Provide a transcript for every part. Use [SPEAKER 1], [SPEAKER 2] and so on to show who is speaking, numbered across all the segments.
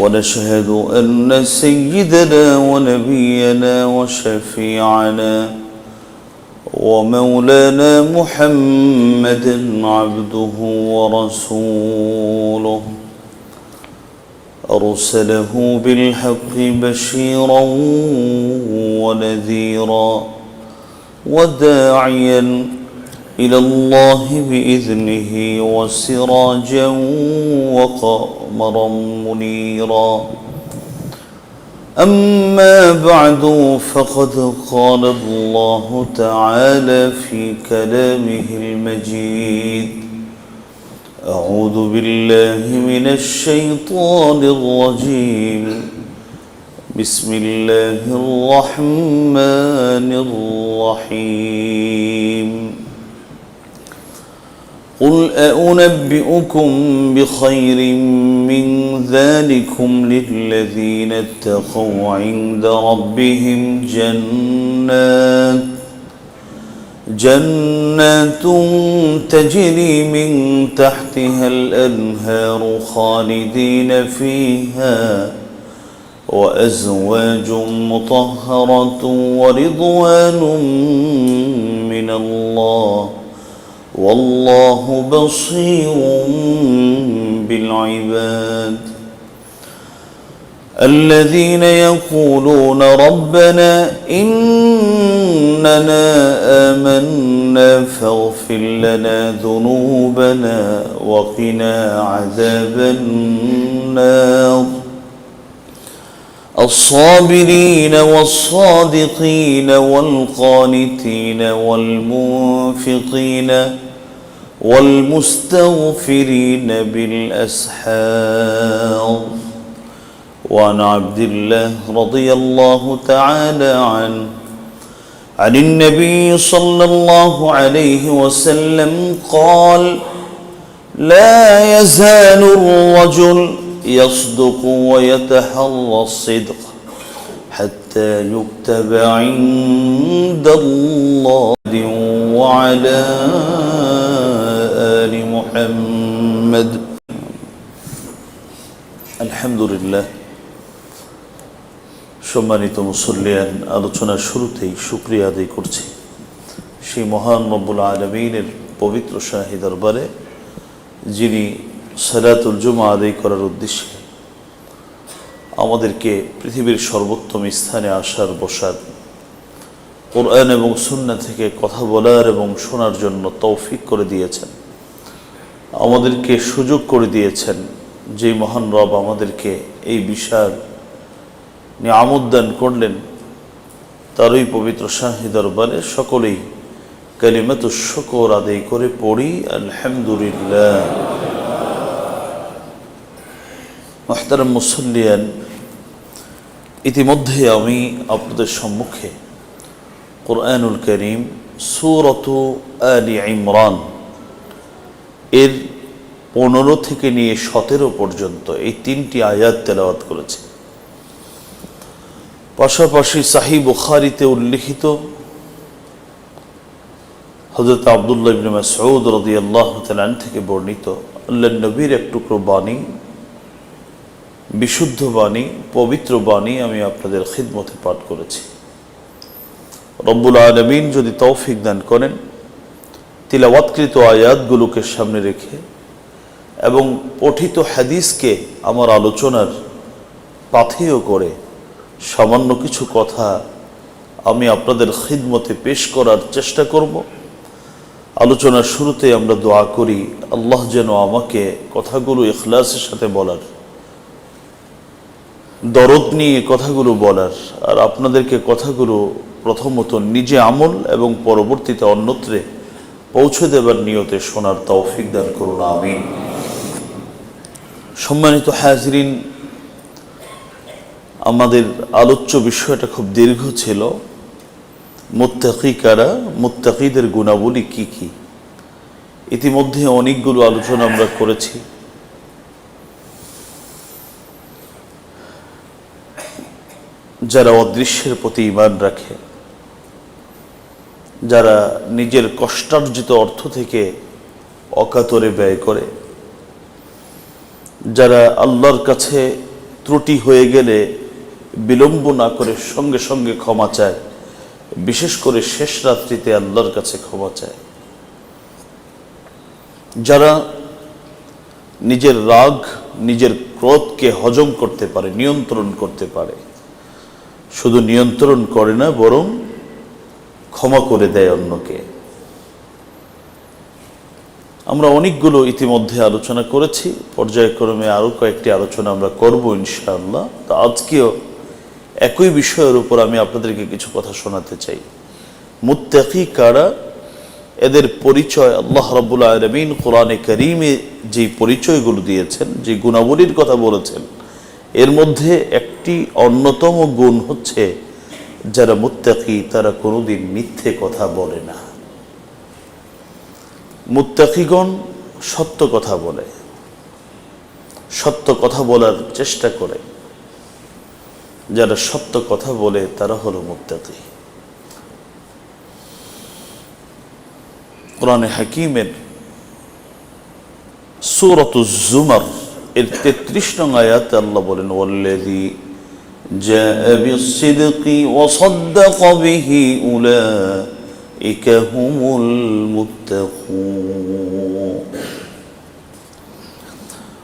[SPEAKER 1] ونشهد أن سيدنا ونبينا وشفيعنا ومولانا محمدا عبده ورسوله. أرسله بالحق بشيرا ونذيرا وداعيا إلى الله بإذنه وسراجا وقمرا منيرا. أما بعد فقد قال الله تعالى في كلامه المجيد أعوذ بالله من الشيطان الرجيم. بسم الله الرحمن الرحيم. قل بخير من ذلكم للذين اتقوا عند ربهم جنات جنات تجري من تحتها الأنهار خالدين فيها وأزواج مطهرة ورضوان من الله والله بصير بالعباد. الذين يقولون ربنا إننا آمنا فاغفر لنا ذنوبنا وقنا عذاب النار. الصابرين والصادقين والقانتين والمنفقين والمستغفرين بالأسحار. وعن عبد الله رضي الله تعالى عنه عن النبي صلى الله عليه وسلم قال لا يزال الرجل يصدق ويتحرى الصدق حتى يكتب عند الله وعلى آل محمد الحمد لله সম্মানিত মুসল্লিয়ান আলোচনার শুরুতেই শুক্রিয়া আদায় করছি সেই মহান রব্বুল আলমিনের পবিত্র শাহী দরবারে যিনি সালাতুল জুমা আদায় করার উদ্দেশ্যে আমাদেরকে পৃথিবীর সর্বোত্তম স্থানে আসার বসার কোরআন এবং সুন্না থেকে কথা বলার এবং শোনার জন্য তৌফিক করে দিয়েছেন। আমাদেরকে সুযোগ করে দিয়েছেন যে মহান রব আমাদেরকে এই বিশাল নিয়ামুদ্দান করলেন। তারই পবিত্র শাহী দরবারে সকলেই কালিমাত শকর আদায় করে পড়ি, আলহামদুলিল্লাহ। মোহতারাম মুসল্লিয়ান ইতিমধ্যে আমি আপনাদের সম্মুখে কোরআনুল করিম, সুরত আলী ইমরান এর পনেরো থেকে নিয়ে সতেরো পর্যন্ত এই তিনটি আয়াত তেলাওয়াত করেছে। পাশাপাশি সাহি বুখারিতে উল্লিখিত হজরত আবদুল্লাহ ইবনে মাসউদ রাদিয়াল্লাহু তাআলা থেকে বর্ণিত আল্লাহ নবীর এক টুকরো বাণী বিশুদ্ধ বাণী, পবিত্র বাণী আমি আপনাদের খিদমতে পাঠ করেছি। রব্বুল আলমিন যদি তৌফিক দান করেন, তিলাওয়াতকৃত আয়াতগুলোকে সামনে রেখে এবং পঠিত হাদিসকে আমার আলোচনার পাথেয় করে সামান্য কিছু কথা আমি আপনাদের খিদমতে পেশ করার চেষ্টা করব। আলোচনার শুরুতে আমরা দোয়া করি, আল্লাহ যেন আমাকে কথাগুলো ইখলাসের সাথে বলার দরদ নিয়ে কথাগুলো বলার, আর আপনাদেরকে কথাগুলো প্রথমত নিজে আমল এবং পরবর্তীতে অন্যত্রে পৌঁছে দেবার নিয়তে শোনার তৌফিক দান করুন আমি সম্মানিত হাজরিন, আমাদের আলোচ্য বিষয়টা খুব দীর্ঘ ছিল। মুত্তাকি কারা, মুত্তাকিদের গুণাবলী কি কি? ইতিমধ্যে অনেকগুলো আলোচনা আমরা করেছি। যারা অদৃশ্যের প্রতি ইমান রাখে, যারা নিজের কষ্টার্জিত অর্থ থেকে অকাতরে ব্যয় করে, যারা আল্লাহর কাছে ত্রুটি হয়ে গেলে বিলম্ব না করে সঙ্গে সঙ্গে ক্ষমা চায়, বিশেষ করে শেষ রাত্রিতে আল্লাহর কাছে ক্ষমা চায়, যারা নিজের রাগ, নিজের ক্রোধকে হজম করতে পারে, নিয়ন্ত্রণ করতে পারে শুধু নিয়ন্ত্রণ করে না, বরং ক্ষমা করে দেয় অন্যকে। আমরা অনেকগুলো ইতিমধ্যে আলোচনা করেছি, পর্যায়ক্রমে আরও কয়েকটি আলোচনা আমরা করব ইনশাআল্লাহ। তো আজকেও একই বিষয়ের উপর আমি আপনাদেরকে কিছু কথা শোনাতে চাই। মুত্তাকি কারা? এদের পরিচয় আল্লাহ রাবুল আলমিন কোরআনে করিমে যে পরিচয়গুলো দিয়েছেন, যে গুণাবলীর কথা বলেছেন, এর মধ্যে একটি অন্যতম গুণ হচ্ছে, যারা মুত্তাকি তারা কোনোদিন মিথ্যে কথা বলে না। মুত্তাকিগণ সত্য কথা বলে, সত্য কথা বলার চেষ্টা করে। যারা সত্য কথা বলে, তারা হলো মুত্তাকি। কোরআনে হাকিমের সুরত জুমার এর তেত্রিশ নং আয়াতে আল্লাহ বলেন جاء بالصدق وصدق به أولئك هم المتقون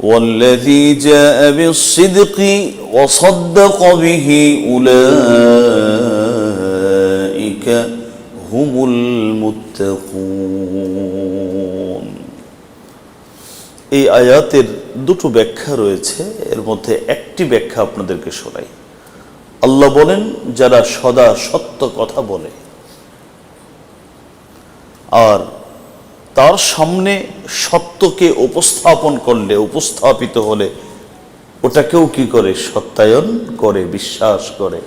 [SPEAKER 1] والذي جاء بالصدق وصدق به أولئك هم المتقون এই আয়াতের দুটো ব্যাখ্যা রয়েছে এর মধ্যে একটি ব্যাখ্যা আপনাদেরকে শোনাই আল্লাহ বলেন, যারা সদা সত্য কথা বলে। আর তার সামনে সত্যকে উপস্থাপন করলে, উপস্থাপিত হলে, ওটাকেও কি করে? সত্যায়ন করে, বিশ্বাস করে।